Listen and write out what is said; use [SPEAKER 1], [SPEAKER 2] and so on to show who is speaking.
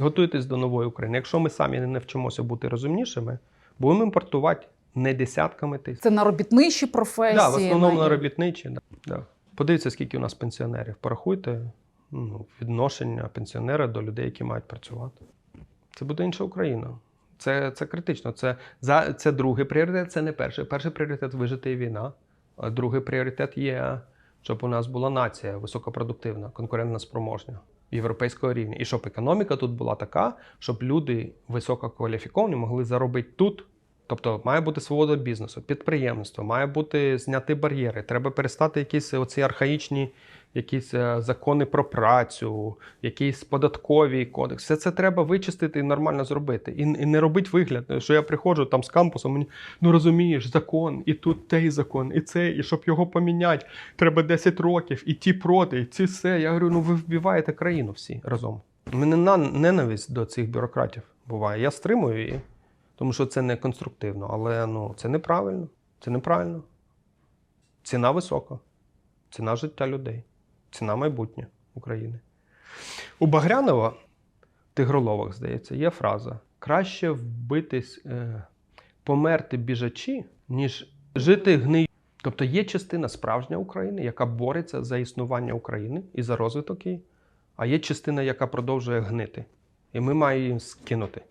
[SPEAKER 1] Готуйтесь до нової України. Якщо ми самі не навчимося бути розумнішими, будемо імпортувати не десятками тисяч.
[SPEAKER 2] Це на робітничі професії.
[SPEAKER 1] Да, в основному
[SPEAKER 2] на-
[SPEAKER 1] на робітничі. Да. Да. Подивіться, скільки у нас пенсіонерів. Порахуйте ну, відношення пенсіонера до людей, які мають працювати. Це буде інша Україна. Це, це критично. Це, за, це другий пріоритет, це не перший. Перший пріоритет вижити і війна. А другий пріоритет є, щоб у нас була нація високопродуктивна, конкурентна спроможня європейського рівня. І щоб економіка тут була така, щоб люди висококваліфіковані могли заробити тут. Тобто має бути свобода бізнесу, підприємництво, має бути зняти бар'єри. Треба перестати якісь оці архаїчні якісь е, закони про працю, якийсь податковий кодекс. Все це треба вичистити і нормально зробити. І, і не робити вигляд, що я приходжу там з кампусу, мені ну розумієш, закон, і тут той закон, і цей, і щоб його поміняти, треба 10 років, і ті проти, і ці все. Я говорю, ну ви вбиваєте країну всі разом. У мене на- ненависть до цих бюрократів буває. Я стримую її, тому що це не конструктивно, але ну, це неправильно. Це неправильно. Ціна висока. Ціна життя людей. Ціна майбутнє України. У Багрянова, Тигроловах, здається, є фраза: краще вбитись, е, померти біжачі, ніж жити гнию. Тобто є частина справжня України, яка бореться за існування України і за розвиток її, а є частина, яка продовжує гнити. І ми маємо її скинути.